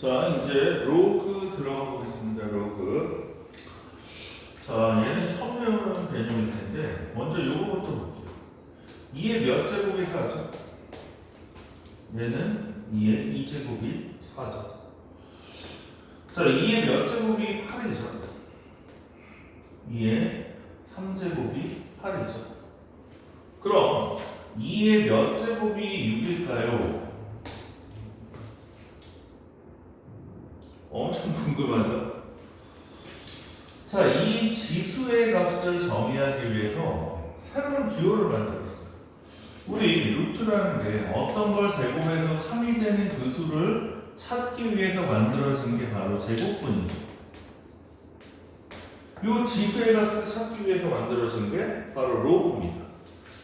자, 이제 로그 들어가 보겠습니다. 로그. 자, 얘는 처음 배우는 개념일 텐데, 먼저 요거부터 볼게요. 2의 몇 제곱이 4죠? 얘는 2의 2제곱이 4죠. 자, 2의 몇 제곱이 8이죠? 2의 3제곱이 8이죠. 그럼 2의 몇 제곱이 6일까요? 엄청 궁금하죠? 자, 이 지수의 값을 정의하기 위해서 새로운 기호를 만들었어요. 우리 루트라는 게 어떤 걸 제곱해서 3이 되는 그 수를 찾기 위해서 만들어진 게 바로 제곱분이죠. 이 지수의 값을 찾기 위해서 만들어진 게 바로 로그입니다.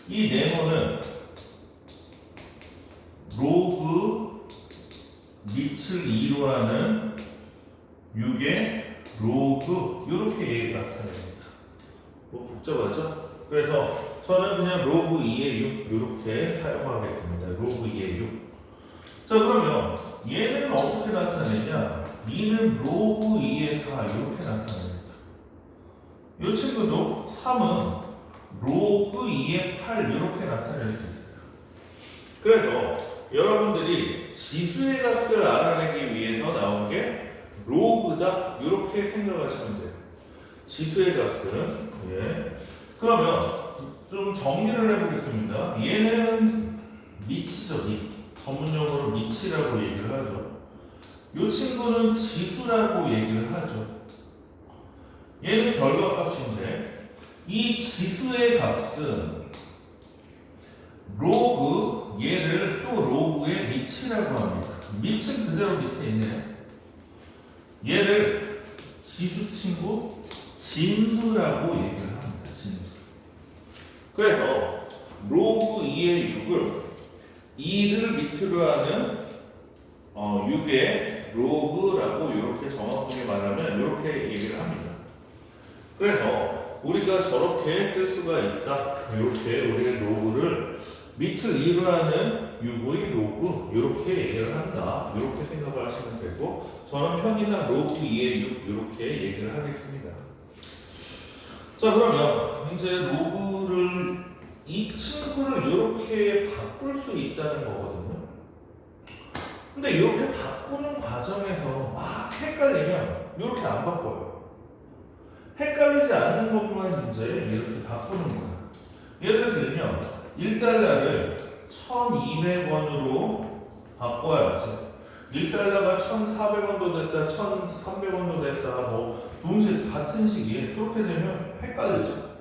이 네모는 로그 밑을 2로 하는 6의 로그 이렇게 나타냅니다. 뭐 복잡하죠? 그래서 저는 그냥 로그 2의 6 이렇게 사용하겠습니다. 로그 2의 6. 자 그러면 얘는 어떻게 나타내냐? 2는 로그 2의 4 이렇게 나타냅니다. 이 친구도 3은 로그 2의 8 이렇게 나타낼 수 있어요. 그래서 여러분들이 지수의 값을 알아내기 위해서 나온 게 로그 다 이렇게 생각하시면 돼요. 지수의 값은 예. 그러면 좀 정리를 해보겠습니다. 얘는 미치죠, 미. 전문용어로 미치라고 얘기를 하죠. 이 친구는 지수라고 얘기를 하죠. 얘는 결과값인데 이 지수의 값은 로그 얘를 또 로그의 미치라고 합니다. 미치는 그대로 밑에 있네요. 얘를 지수 친구 진수라고 얘기를 합니다. 진수. 그래서 로그 2의 6을 2를 밑으로 하는 어, 6의 로그라고 이렇게 정확하게 말하면 이렇게 얘기를 합니다. 그래서 우리가 저렇게 쓸 수가 있다. 이렇게 우리가 로그를 밑을 2로 하는 6의 로그 이렇게 얘기를 한다. 이렇게 생각을 하시면 되고 저는 편의상 로그 2의 6 이렇게 얘기를 하겠습니다. 자 그러면 이제 로그를 이 친구를 이렇게 바꿀 수 있다는 거거든요. 근데 이렇게 바꾸는 과정에서 막 헷갈리면 이렇게 안 바꿔요. 헷갈리지 않는 것만 이제 이렇게 바꾸는 거예요. 예를 들면 1달러를 1200원으로 바꿔야지. 1달러가 1,400원도 됐다, 1,300원도 됐다, 뭐 동시에 같은 시기에 그렇게 되면 헷갈리죠.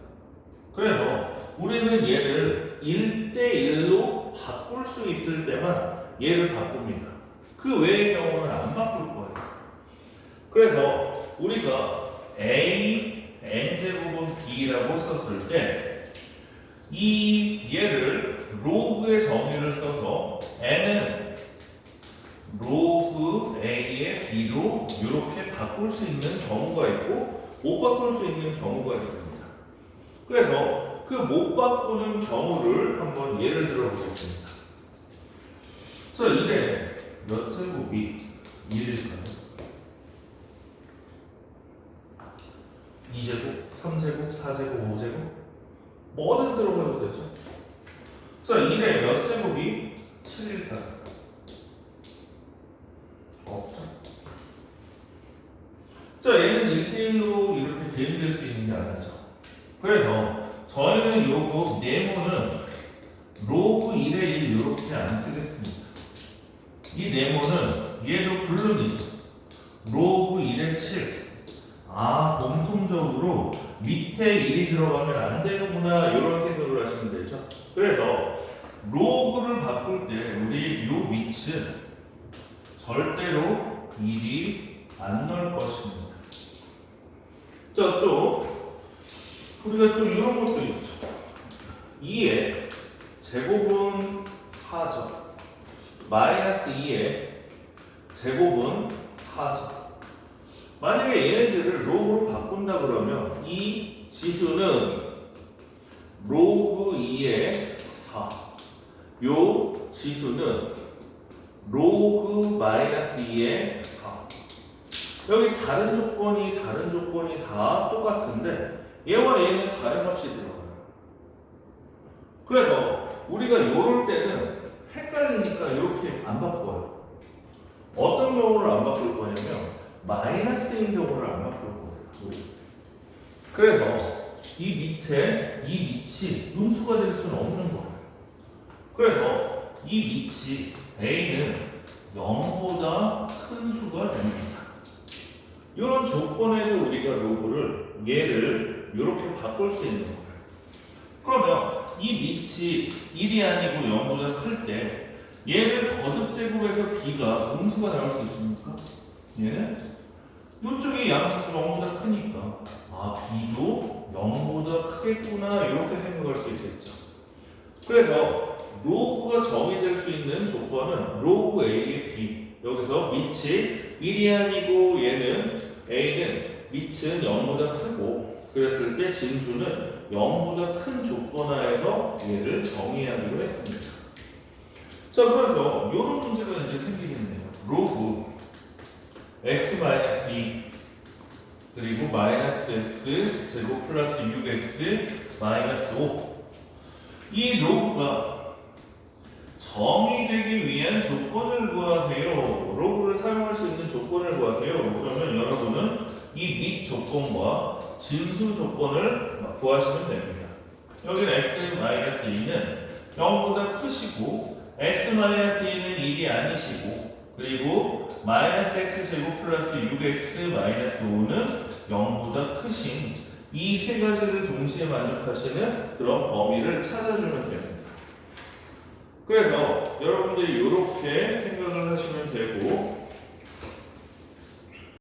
그래서 우리는 얘를 1대1로 바꿀 수 있을 때만 얘를 바꿉니다. 그 외의 경우는 안 바꿀 거예요. 그래서 우리가 A n제곱은 B라고 썼을 때 이 얘를 로그의 정의를 써서 n은 로그 A의 B로 이렇게 바꿀 수 있는 경우가 있고 못 바꿀 수 있는 경우가 있습니다. 그래서 그 못 바꾸는 경우를 한번 예를 들어 보겠습니다. 자, 1에 몇 제곱이 1일까요? 2제곱, 3제곱, 4제곱, 5제곱 들어가도 되죠. 자, 1에 몇 제곱이 7일까요? 없죠. 자, 얘는 1대1로 이렇게 대비될 수 있는 게 아니죠. 그래서 저희는 요거 네모는 로그 1의 1 이렇게 안 쓰겠습니다. 이 네모는 얘도 불능이죠. 로그 1의 7. 아, 공통적으로 밑에 1이 들어가면 안 되는구나 이런 생각을 하시면 되죠. 그래서 로그를 바꿀 때 우리 요 밑은 절대로 1이 안 넣을 것입니다. 자, 또 우리가 또 이런 것도 있죠. 2의 제곱은 4죠. 마이너스 2의 제곱은 4죠. 만약에 얘네들을 로그로 바꾼다 그러면 이 지수는 로그 2의 4. 요 지수는 로그 마이너스 2의 4. 여기 다른 조건이 다른 조건이 다 똑같은데 얘와 얘는 다른 값이 들어가요. 그래서 우리가 요럴 때는 헷갈리니까 이렇게 안 바꿔요. 어떤 경우를 안 바꿀 거냐면 마이너스인 경우를 안 바꿀 거예요. 그래서 이 밑에 이 밑이 음수가 될 수는 없는 거예요. 그래서 이 밑이 a는 0보다 큰 수가 됩니다. 이런 조건에서 우리가 로그를 얘를 이렇게 바꿀 수 있는 거예요. 그러면 이 밑이 1이 아니고 0보다 클 때 얘를 거듭 제곱해서 b가 음수가 나올 수 있습니까? 얘는 이쪽이 양수가 0보다 크니까 아 b도 0보다 크겠구나 이렇게 생각할 수 있겠죠. 그래서 로그가 정의될 수 있는 조건은 로그 a의 b 여기서 밑이 1이 아니고 얘는 a는 밑은 0보다 크고 그랬을 때 진수는 0보다 큰 조건 하에서 얘를 정의하기로 했습니다. 자 그래서 이런 문제가 이제 생기겠네요. 로그 x 마이너스 2 그리고 마이너스 x 제곱 플러스 6x 마이너스 5 이 로그가 정의되기 위한 조건을 구하세요. 로그를 사용할 수 있는 조건을 구하세요. 그러면 여러분은 이 밑 조건과 진수 조건을 구하시면 됩니다. 여기는 x-2는 0보다 크시고 x-2는 1이 아니시고 그리고 마이너스 x 제곱 플러스 6x 마이너스 5는 0보다 크신 이 세 가지를 동시에 만족하시는 그런 범위를 찾아주면 됩니다. 그래서 여러분들이 이렇게 생각을 하시면 되고